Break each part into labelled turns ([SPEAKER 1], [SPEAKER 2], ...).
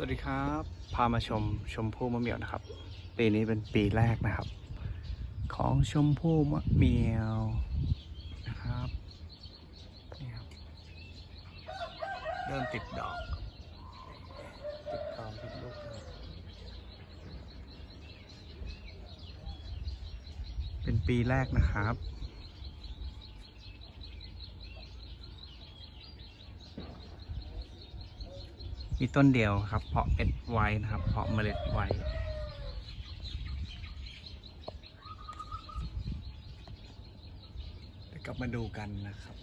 [SPEAKER 1] สวัสดีครับ พามาชมชมพู่มะเหมี่ยวนะครับ ปีนี้เป็นปีแรกนะครับ ของชมพู่มะเหมี่ยวนะครับนี่ครับ เริ่มติดดอก ติดดอกติดลูกเป็นปีแรกนะครับ มีต้นเดียวครับ เพาะเม็ดไว้นะครับ เพาะเมล็ดไว้เดี๋ยวกลับมาดูกันนะครับ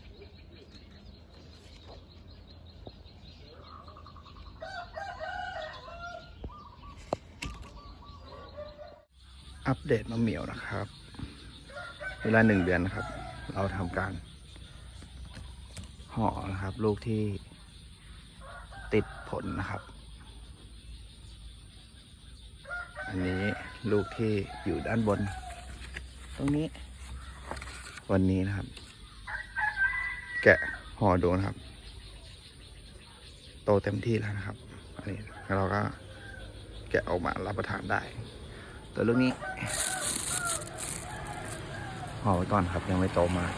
[SPEAKER 1] อัปเดตมะเหมียวนะครับ เวลาหนึ่งเดือนนะครับ เราทำการห่อนะครับ ลูกที่ ติดผลนะครับ อันนี้ลูกที่อยู่ด้านบน ตรงนี้ วันนี้นะครับ แกะห่อดูนะครับ โตเต็มที่แล้วนะครับ อันนี้เราก็แกะออกมารับประทานได้ ตัวลูกนี้ห่อไว้ก่อนครับยังไม่โตมาก